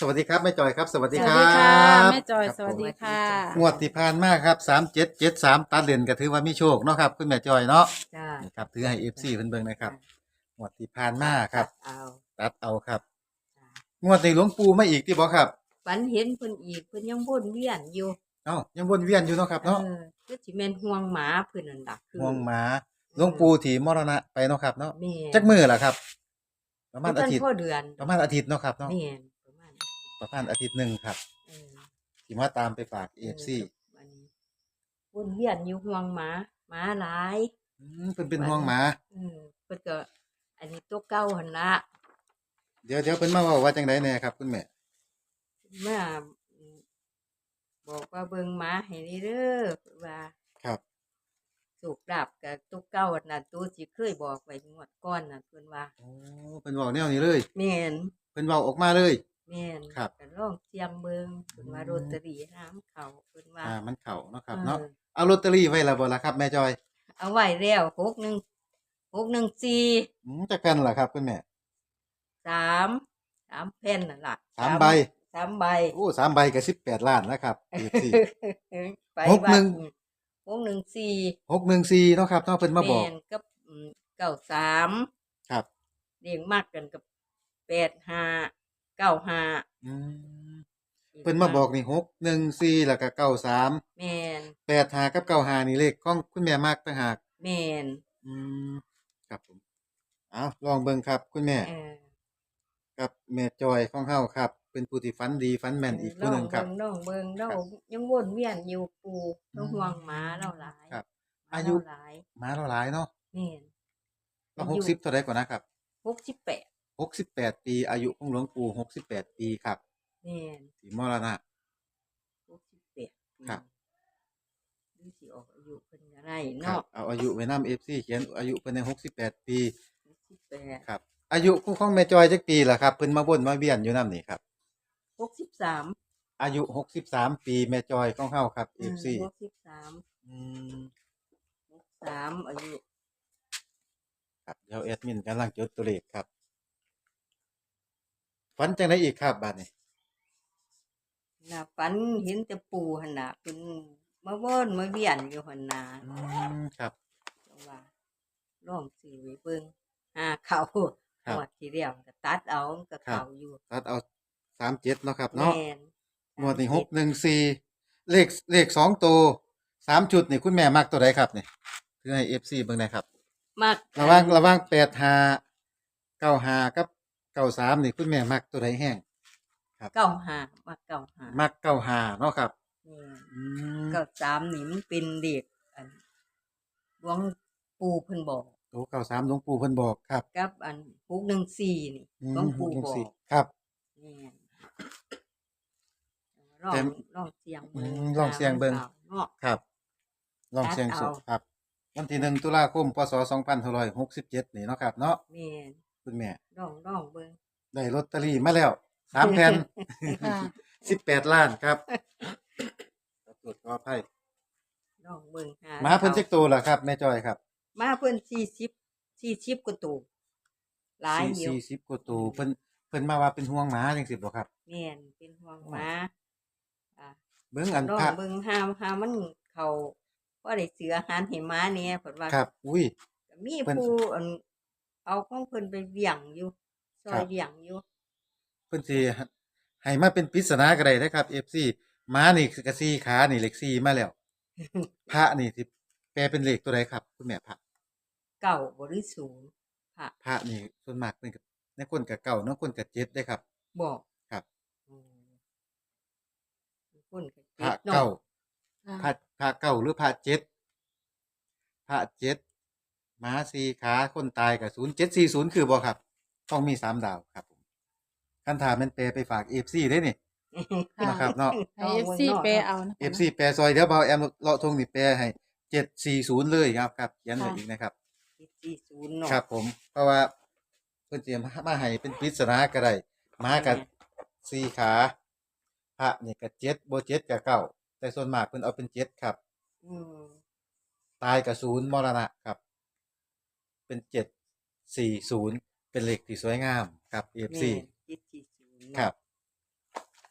สวัสดีครับแม่จอยครับ สวัสสดีวัสครัดีบค่ะแม่จอยครับสวัสดีค่ะงวดที่ผ่านมาครับสามเจ็ดเจ็ดสามตัดเลนก็ถือว่ามีโชคเนาะครับคุณแม่จอยเนาะจ้านี่ครับถือให้เอฟซีเพิ่นเบิ่งนะครับงวดที่ผ่านมาครับเอาตัดเอาครับจ้างวดนี้หลวงปู่มาอีกที่บ่ครับฝันเห็นเพิ่นอีกเพิ่นยังวนเวียนอยู่เอ้ายังวนเวียนอยู่เนาะครับเนาะเออคือสิแม่นห่วงหมาเพิ่นนั่นล่ะคือห่วงหมาหลวงปู่ที่มรณะไปเนาะครับเนาะแม่จักมือล่ะครับ ประมาณเพิ่อานทิตย์พ่อเดือนประมาณอาทิตย์เนาะครับเนาะแม่น ประมาณประมาณอาทิตย์หนึ่งครับเออที่มาตามไปฝากเอฟซีวันนี้วนเวียนอยู่ห่วงหมาหมาหลาย เพิ่นเป็นห่วงหมาเออเพิ่นก็ อันนี้ตัวเก่าหั่นละเดี๋ยวเดี๋ยวเพิ่นมาเว่าว่าจังไดแน่ครับคุณแม่เมื่อบอกว่าเบิ่งหมาให้นี่เด้อเพิ่นว่าครับ สุกดับกับตัวเก่าหั่นน่ะตัวสิเคยบอกไว้งวดก่อนน่ะเพิ่นว่าโอ้เพิ่นเว้าแนวนี้เลย แม่นเพิ่นเว้าออกมาเลย แม่นครับ ก็ลองเสียงเบิงเพิ่นว่าอืมโรตารีน้ำเขาเพิ่นว่า อ่ามันเข้าเนาะครับออเนาะเอาลอตเตอรี่ไว้และบ่ล่ะครับแม่จอยเอาไว้แล้วหกหนึ่งหกหนึ่งสี่อืมจักกันล่ะครับคุณแม่สามสามแผ่นนั่นล่ะสามใบสามใบโอ้สามใบก็18ล้านนะครับ FC ไปหกหนึ่ง วัดหกหนึ่งสี่614เนาะครับเนาะเพิ่นมาบอกแนกับอืมเก้าสามครับ เรียงมากกันกับแปดห้า เก้าห้าอืมเพิ่นมาบอกนี่614แล้วก็93แม่น85กับ95นี่เลขของคุณแม่มักต่างหากแม่นอืมครับผมเอาลองเบิ่งครับ คุณแม่ เออกับแม่จอยของเฮาครับ เป็นผู้ที่ฝันดีฝันแม่นอีกผู้หนึงครับ น้องเบิงน้องครับเบิงยังวนเวียนอยู่ปูต้องอืมห่วงหมาเราหลายครับหมอายุ เรหลายมาเราหลายเนาะแม่นเราอายุ60เท่าใดก่อนนะครับ หกสิบแปด 68ปี อายุของหลวงปู่68ปีครับแม่นที่มรณะ หกสิบแปดครับ ดูสิออกอายุเป็นอะไรครับ เนาะเอาอายุไว้นำ FC เขียนอายุเพิ่นใน68ปี หกสิบแปดครับ อายุของของแม่จอยจักปีล่ะครับเพิ่นมาวนมาเวียนอยู่นํนี่ครับ หกสิบสามอายุ63ปีแม่จอยของเฮาครับ FC หกสิบสามอืมหกสามอายุ ครับเดี๋ยวแอดมินกำลังจดตัวเลขครับ ฝันจังไดอีกครับบัดนี้น่ะฝันเห็นแต่ปูหันน่ะเป็นมาวนมาเวียนอยู่หันน่ะอืมครับ จังว่าลองสื่อไว้เบิ่งหาเขาครับ หมดทีเดียวก็ตัดเอามันก็ครับเขาอยู่ตัดเอา37เนาะครับเนาะแม่นหมวดนี่หกหนึ่งสี่เลขเลขสองตัวสามชุดนี่คุณแม่มักตัวใดครับนี่คือให้เอฟซีเบิ่งหนะครับ มากระหว่างระหว่างแปดหาเก้าหากับ เก้าสามนี่คุณแม่มักตัวใดแห้งเก้าหามาเก้าหามักเก้าหาเนาะครับแม่นอืมเก้าสามนี่มันเป็นเด็กอันหลวงปู่เพิ่นบอกโอ้เก้าสามหลวงปู่เพิ่นบอกครับกับอันหกหนึ่งสี่นี่อืหมลวงปู่หกหนึ่งบอสี่กครับแม่นลองแต่ลองเสียงอืเบิ่งมลองเสียงเบิ่งหามันเข้าเนาะ ครับ ลองเสียงสุดตัดเอาครับ วันที่หนึ่งตุลาคมพศสองพันหกสิบเจ็ดนี่เนาะครับ เนาะ แม่น คุณแม่ลองลองเบิ่งได้ลอตเตอรี่มาแล้วสามแผ่นค่ะ สิบแปดล้านครับขอตรวจขออภัยลองเบิ่งหาหมาเพิ่นจักตัวล่ะครับแม่จอยครับหมาเพิ่นสี่สิบสี่สิบกว่าตัวหลายอยู่สี่สิบกว่าตัวเพิ่นเพิ่นมาว่าเป็นห่วงหมาจังสิบ่ครับ แม่นเป็นห่วงหมาอ่าเบิ่งอันลองพระเบิ่งหาหามันเขาว่าได้เสืออาหารให้หมาเนี่ยเพิ่นว่าครับ อุ้ยก็มีเพิ่น ผู้อัน เอาของเพิ่นไปเวี่ยงอยู่ซอครัยบเวี่ยงอยู่ เพิ่นสิให้มาเป็นปริศนาก็ได้นะครับ FC หมานี่ก็สี่ขานี่เลข4มาแล้ว พระนี่สิแปลเป็นเลขตัวใดครับ คุณแม่พระเก่าบ่หรือศูนย์ค่ะพระนี่ส่วนมากเป็นก็ในคนก็เก่าเนาะคนก็เจ็ดได้ครับ บอกครับ อืมคนก็พระเจ็ดเนาะเก่าค่ะพระพระเก่าหรือพระเจ็ดพระเจ็ด หมาสี่ขาคนตายกับศูนย์เจ็ดสี่ศูนย์คือบ่ครับ ต้องมีสามดาวครับผมคันถามมันแปลไปฝากเอฟซีได้นี่ค่ะนะครับเนาะให้เอฟซีเปเอานะคะเอฟซีแปลซอยเดี๋ยวเบาแอมเลาะทงนี่แปลให้เจ็ดสี่ศูนย์เลยครับครับเขียันไว้อีกนะครับเจ็ดสี่ศูนย์เนาะครับผมเพราะว่าเพิ่นเตรียมมาให้เป็นปริศนาก็ได้หมากับสี่ขาพระนี่ก็เจ็ดโบเจ็ดกับเก้าแต่ส่วนมากเพิ่นเอาเป็นเจ็ดครับ อืมตายกับศูนย์มรณะครับ เป็นเจ็ดสี่ศูนย์เป็นเลขที่สวยงามครับเอฟซีแม่นเจ็ดสี่ศูนย์เนาะครับ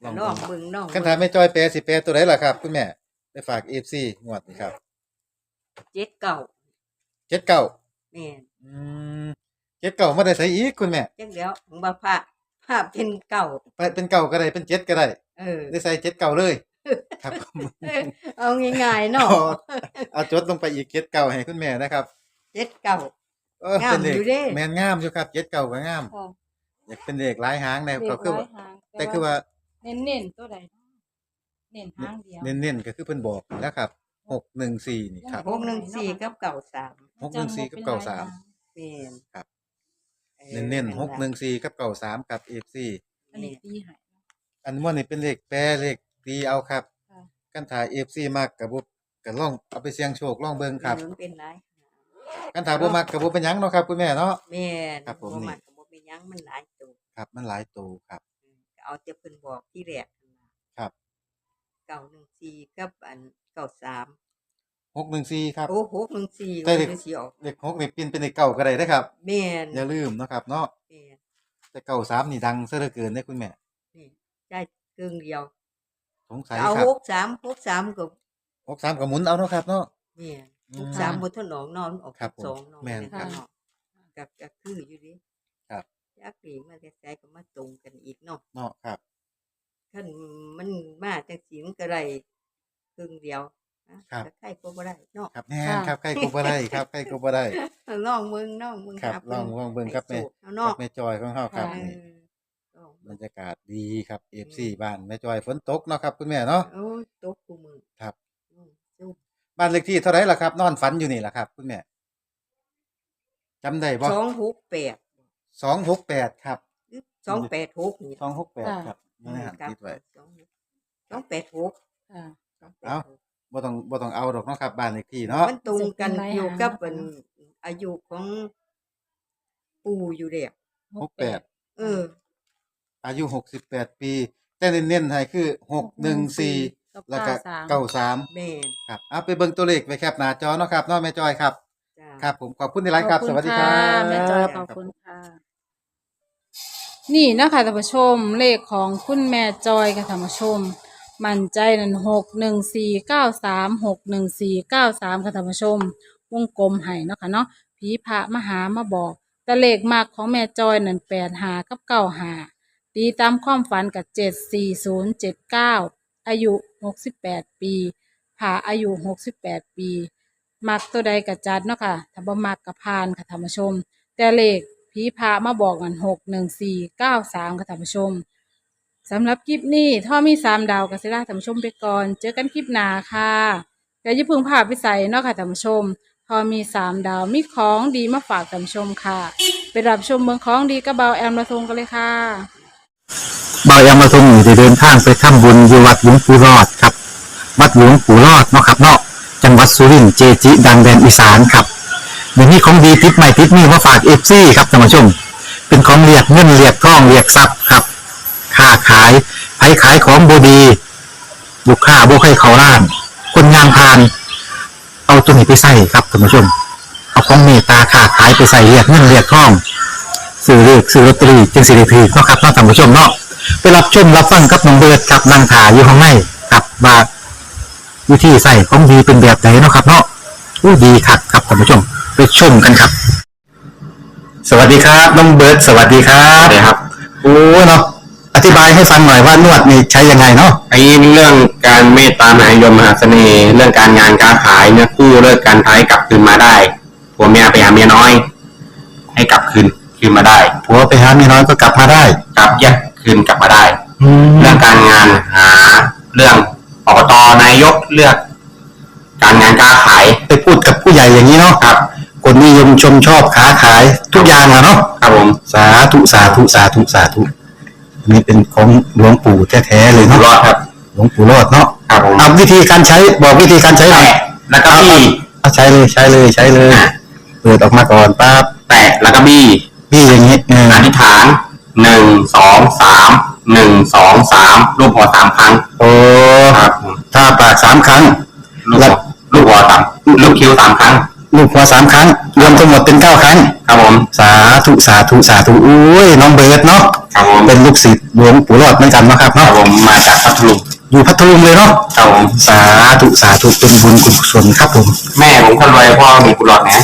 ลองน้องเบิ่งเบิ่งน้องคันถามแม่จอยแปลสิแปลตัวไหนล่ะครับ คุณแม่ไปฝาก FC งวดนี้ครับเจ็ดเก่า79แม่นอืม79มาได้ใส่อีกคุณแม่จังเดียวของบ่าผ้าผ้าเป็นเก่าไปเป็นเก่าก็ได้เป็นเจ็ดก็ได้เออได้ใส่เจ็ดเก่าเลยครับผมเอาง่ายๆเนาะเอาเอาจดลงไปอีกเจ็ดเก่าให้คุณแม่นะครับเจ็ดเก่า เอองามเป็นเลขอยู่เด้ แม่นงามอยู่ครับเจ็ดเก่าก็งาม ค่ะอยากเป็นเลขหลายหางแนวเลก็ขคือหลาว่ายหางแต่คือว่าเน้นๆตัวใดเนาะเน้นหางเดียว เน้นๆก็คือเพิ่นบอกนะครับหกหนึ่งสี่นี่ครับ หกหนึ่งสี่กับเก่าสามหกหนึ่งสี่กับเก่าสามแม่นครับ ออเน้นๆหกหนึ่งสี่กับเก่าสามกับเอฟซีอันนี้ตีให้อันม่วนนี่เป็นเลขแปรเลขตีเอาครับค่ะ กันถ่ายเอฟซีมากกับบุกับล่องเอาไปเสี่ยงโชคล่องเบิ่งครับ เออมันเป็นไร กันถ่ายบ่มักกับบ่เป็นหยังเนาะครับคุณแม่เนาะ แม่นครับผมบ่นี่มันก็บ่เป็นหยังมันหลายตัวครับมันหลายตัวครับ อืมก็เอาแต่เพิ่นบอกที่แรกนั่นล่ะครับ เก่าหนึ่งสี่กับอันเก่าสามหกหนึ่งสี่ครับ โอ้หกหนึ่งสี่แต่เด็กโอ้ยสิออกเลขหกนี่เป็นเป็นเลขเก่าก็ได้นะครับ แม่นอย่าลืมเนาะครับเนาะแม่นแต่เก่าสามนี่ดังซะเหลือเกินเด้คุณแม่นี่ได้ครึ่งเดียวสงสัยเอาครับหกสามหกสามก็หกสามกับหมุนเอาเนาะครับเนาะ แม่น อืมหกสามบนถนนนอนออกครับผมสองนอนแม่นในครับถนนกับกับคืออยู่ดิครับ ยักษ์หลีมาแต่ใจก็มาตรงกันอีกเนาะเนาะครับท่านมันมาจังสีมันก็ได้ครึ่งเดียวนะครับ แต่ใครก็บ่ได้เนาะครับแน่นครับใกล้กูบ่ได้ครับใกล้กูบ่ได้ น้องมึงน้องมึงครับลองลองเบิ่งครับแม่เอากัเนาะบแม่จอยของเฮาครับเอนี่อลองบรเบิ่งรยากาศดีครับ FC บ้านแม่จอยฝนตกเนาะครับคุณแม่เนาะ โอ้ยตกกูมือครับอืมจุ๊ บบ้านเลขที่เท่าไหร่ล่ะครับ นอนฝันอยู่นี่ล่ะครับ คุณแม่จำได้บ่สองหกแปด268ครับหรือสองแปดหกนี่268ครับนี่หันครับคิดไว้สองสองแปดหกค่ะสองแปดเอ้าหกบ่ต้องบ่ต้องเอาดอกเนาะครับบ้านเลขที่เนาะมันตรงกันจะเป็นหลายอยู่กับหางเป็นอายุของปู่อยู่เด็ก68เออ อายุ68ปี แต่เน้นๆให้คือ 614แล้วก็93แม่นครับเอาไปเบิ่งตัวเลขไว้ครับหน้าจอเนาะครับเนาะแม่จอยครับ จ้า ครับผมขอบคุณที่ไลฟ์ครับขอสณวัสดีครัะบแม่จอยขอบคุณค่ะ นี่นะคะท่านผู้ชมเลขของคุณแม่จอยค่ะท่านผู้ชม มั่นใจนั่นหกหนึ่งสี่เก้าสามหกหนึ่งสี่เก้าสามค่ะท่านผู้ชม วงกลมให้เนาะค่ะเนาะผีพระมาหามาบอก แต่เลขมากของแม่จอยนั่นแปดหากับเก้าหาตีตามความฝันกับเจ็ดสี่ศูนย์เจ็ดเก้า อายุหกสิบแปดปีผ่าอายุหกสิบแปดปี มักตัวใดกับจัดเนาะค่ะถ้าบ่มักกับพานค่ะท่านผู้ชม แต่เลขผีพระมาบอกกันหกหนึ่งสี่เก้าสามค่ะท่านผู้ชมสำหรับคลิปนี้ถ้ามีสามดาวกับศิลาท่านผู้ชมไปก่อน เจอกันคลิปหน้าค่ะแต่อย่าพึ่งพาไปใส่เนาะค่ะท่านผู้ชมพอมีสามดาวมีของดีมาฝากท่านผู้ชมค่ะ ไปรับชมเมืองของดีกระเบาแอมละทงกันเลยค่ะ บายามาทรงอยู่ได้เดินทางไปทำบุญอยู่วัดหลวงปู่รอดครับ วัดหลวงปู่รอดเนาะครับเนาะจังหวัดสุรินทร์เจจิ ดังแดนอีสานครับเดี๋ยวนี้ของดีติดใหม่ติดนี่มาฝากเอฟซีครับท่านผู้ชม เป็นของเรียกเงินเรียกทองเรียกทรัพย์ครับค้าขายไผขายของบดี บุกค้าบุกให้เขาล้าน คนงานพาน เอาตัวนี้ไปใส่ครับท่านผู้ชม เอาของเมตตาค้าขายไปใส่เรียกเงินเรียกทอง ซื้อเลือกซื้อลอตเตอรี่จึงสิริพีเนาะครับเนาะท่านผู้ชมเนาะไปรับชมรับฟังกับน้องเบิร์ดกับนางถาอยู่ข้างในกับว่าวิธีใส่ของดีเป็นแบบไหนเนาะครับเนาะอู้ดีคักครับท่านผู้ชมไปชมกันครับ สวัสดีครับน้องเบิร์ดสวัสดีครับสวัสดีครับ โอ้เนาะอธิบายให้ฟังหน่อยว่านวดนี่ใช้ยังไงเนาะไอ้เรื่องการเมตตามหานิยมมหาเสน่ห์เรื่องการงานการขายเนี่ยกู้เลิกการท้ายกลับคืนมาได้ผัวเมียไปหาเมียน้อย ให้กลับคืนคื นมาได้ผัวไปหาเมียน้อยก็กลับมาได้ กลับแยกคืนกลับมาได้แล้เรื่วองการงานหาเรื่องอบตนายกเลือก การงานการขายไปพูดกับผู้ใหญ่อย่างนี้เนาะครับ คนนิยมชมชอบค้าขายทุกอย่างอะเนาะครับผมสาธุสาธุสาธุสาธุอันนี้เป็นของหลวงปู่แท้ๆเลยอยู่เนาะรอดครับหลวงปู่รอดเนาะครับผมเอาวิธีการใช้บอกวิธีการใช้หน่อย แตะแล้วก็บี้เอาใช้เลยใช้เลยใช้เลย เปิดออกมาก่อนปั๊บแตะแล้วก็บี้ พี่อย่างนี้เอออธิษฐานหนึ่งสองสามหนึ่งสองสามรูปหัวสามครั้งโอ้ครับผมถ้าปากสามครั้ง ลูกหัวลูกหัวสามลูกคิ้วสามครั้ง ลูกหัวสามครั้ง รวมทั้งหมดเป็นเก้าครั้ง ครับผมสาธุสาธุสาธุอุ้ยน้องเบิร์ดเนาะครับผมเป็นลูกศิษย์หลวงปู่รอดเหมือนกันเนาะครับครับเนาะผมมาจากพัทลุงอยู่พัทลุงเลยเนาะครับผมสาธุสาธุเป็นบุญกุศลครับผมแม่ผมคนรวยพ่อมีกุหลาบนะ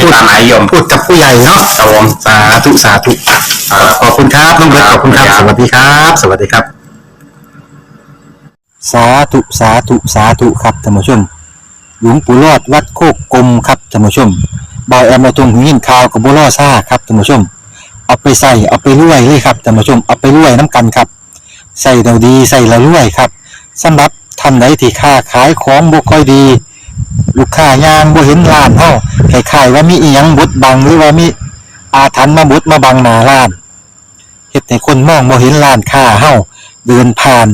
ไม่ตามหมายยมพูดกับผู้ใหญ่เนาะครับผมสาธุสาธุขอบคุณครับน้องเบิร์ตขอบคุณครับ สวัสดีครับ สวัสดีครับ สาธุ สาธุ สาธุครับท่านผู้ชม หลวงปู่รอดวัดโคกกลมครับท่านผู้ชมบอยแอมมาตรงหินข่าวกับบัวล่อซ่าครับท่านผู้ชม เอาไปใส่เอาไปรวยเลยครับท่านผู้ชม เอาไปรวยน้ำกันครับ ใส่เราดีใส่เรารวยครับสำหรับท่านใดที่ค้าขายของบ่ค่อยดี ลูกค้ายางบ่เห็นร้านเฮาคล้ายๆว่ามีอีหยังบดบังหรือว่ามีอาถรรพ์มาบดมาบังหน้าร้านเฮ็ดให้คนมองบ่เห็นร้านค้าเฮาเดินผ่าน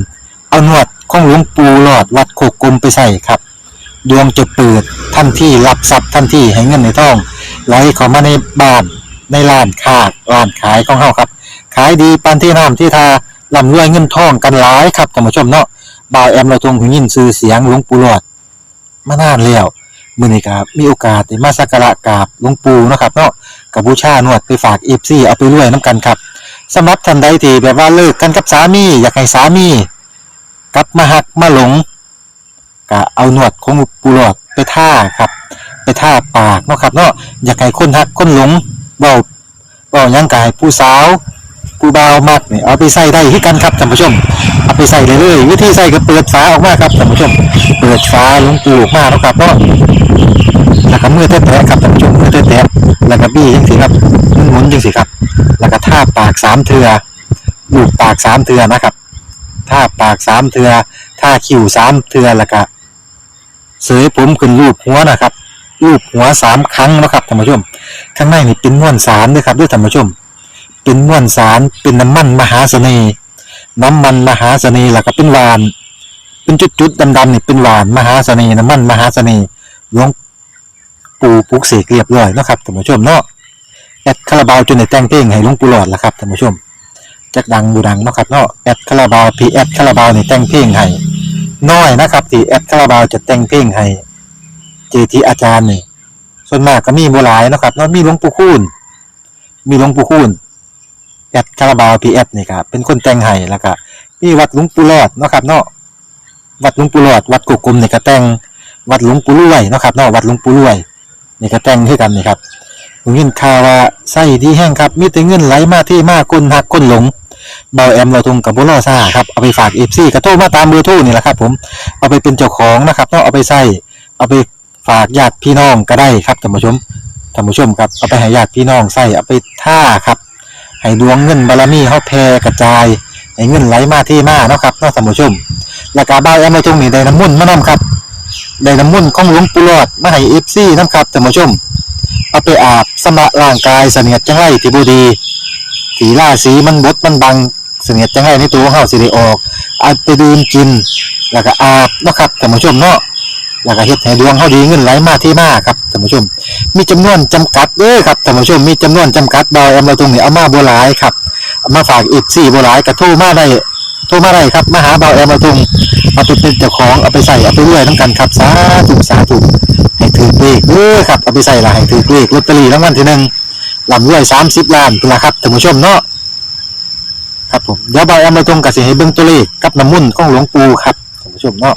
เอาหนวดของหลวงปู่หลอดวัดโคกกลมไปใส่ครับ ดวงจะเปิดทันที่รับทรัพย์ทันที่ให้เงินในท้องไหลเข้ามาในบ้านในร้านค้าร้านขายของเฮาครับ ขายดีปานที่น้ำที่ทาร่ำรวยเงินทองกันหลายครับท่านผู้ชมเนาะบ่าวแอมเราทรงหูยินซื้อเสียงหลวงปู่หลอด มานานแล้วมื้อนี้ครับมีโอกาสได้มาสักการะกราบหลวงปู่เนาะครับเนาะกับบูชานวดไปฝาก FC เอาไปรวยน้ำกันครับสำหรับท่านใดที่แบบว่าเลิกกันกับสามี อยากให้สามีกลับมาหักมาหลงก็เอาหนวดของปูหลอดไปท่าครับ ไปท่าปากเนาะครับเนาะอยากให้คนหักคนหลงเบาเบายังกายผู้สาว ผู้บ่าวมักนี่เอาไปใส่ได้ที่กันครับท่านผู้ชม เอาไปใส่เลยเลยวิธีใส่ก็เปิดฝาออกมาครับท่านผู้ชม เปิดฝาลงปูออกมาแล้วครับเนาะแล้วก็มือแตะๆครับท่านผู้ชมมือแตะๆแล้วก็บี้จังสิครับหมุนๆจังสิครับ แล้วก็ท่าปากสามเทือลูบปากสามเทือนะครับท่าปากสามเทือท่าคิ้วสามเทือแล้วก็เสยผมขึ้นรูปหัวนะครับรูปหัวสามครั้งนะครับท่านผู้ชม ข้างในนี่เป็นม้วนสารด้วยครับด้วยท่านผู้ชม เป็นมวนสาร เป็นน้ำมันมหาเสน่ห์ น้ำมันมหาเสน่ห์ล้วก็เป็นหวาน เป็นจุดๆดำๆนี่เป็นหวานมหาเสน่ห์น้ำมันมหาเสน่ห์หลวงปู่ปลุกเสกเรียบร้อยนะครับท่านผู้ชมเนาะแอดคาราบาวจนในแต่งเพลงให้หลวงปู่หลอดล้วครับท่านผู้ชมจักดังบูดังเนาะครับเนาะแอดคาราบาวพีแอดคาราบาวนี่แต่งเพลงให้น้อยนะครับที่แอดคาราบาวจะแต่งเพลงให้เจทีอาจารย์นี่ส่วนมากก็มีโบหลายนะครับเนาะมีหลวงปู่คูณมีหลวงปู่คูณ อดคาราบาวพีแอดนี่ครับเป็นคนแต่งให้แล้วก็มีวัดหลวงปู่รอดเนาะครับเนาะวัดหลวงปู่รอด วัดกุกกลมนี่ก็แต่งวัดหลวงปู่รวยเนาะครับเนาะวัดหลวงปู่รวยนี่ก็แต่งให้กันนี่ครับผมยินข่าวว่าไส้ดีแห้งครับ มีแต่เงินไหลมาที่มากคนหักคนหลงเบาแอมเราทงกับบุรอซ่าครับเอาไปฝากเอฟซีกระโทรมาตามเบอร์โทรนี่แหละครับผมเอาไปเป็นเจ้าของนะครับต้องเอาไปใส่เอาไปฝากญาติพี่น้องก็ได้ครับท่านผู้ชมท่านผู้ชมครับเอาไปให้ญาติพี่น้องใส่เอาไปท่าครับ ให้ดวงเงินบารมีเขาแผ่กระจายให้เงินไหลมาที่มาเนาะครับเนาะท่านผู้ชมแล้วก็เบาแอมเราทงนี่ได้น้ำมุ่นมานํครับได้น้ำมุ่นของหลวงปู่หลอดมาให้เอฟซีนํครับท่านผู้ชมเอาไปอาบสำระร่างกายเสนียดจังไรที่บูดีสีล่าสีมันบดมันบังเสนียดจังไรในตัวของเฮาสิได้ออกอาไปดื่มกิน แล้วก็อาบนะครับท่านผู้ชมเนาะ แล้วก็เฮ็ดให้ดวงเฮาดีเงินไหลมาที่มาครับท่านผู้ชม มีจำนวนจำกัดเด้อครับท่านผู้ชมมีจำนวนจำกัดดอยเอามาตรงนี้เอามาบ่หลายครับเอามาฝากอีก4บ่หลายก็โทรมาได้โทรมาได้ครับมาหาเบาแอมมาตรงเอาไปเป็นเจ้าของเอาไปใส่เอาไปรวยนํกันครับสาธุสาธุให้ถือเลขเด้อครับเอาไปใส่ละให้ถือเลขลอตเตอรี่รางวัลที่หนึ่งลำรวยสามสิบล้านเป็นละครับท่านผู้ชมเนาะครับผมเดี๋ยวบายเอามาตรงกับสิให้เบิ่งตัวเลขกับน้ำมุ่นของหลวงปู่ครับท่านผู้ชมเนาะ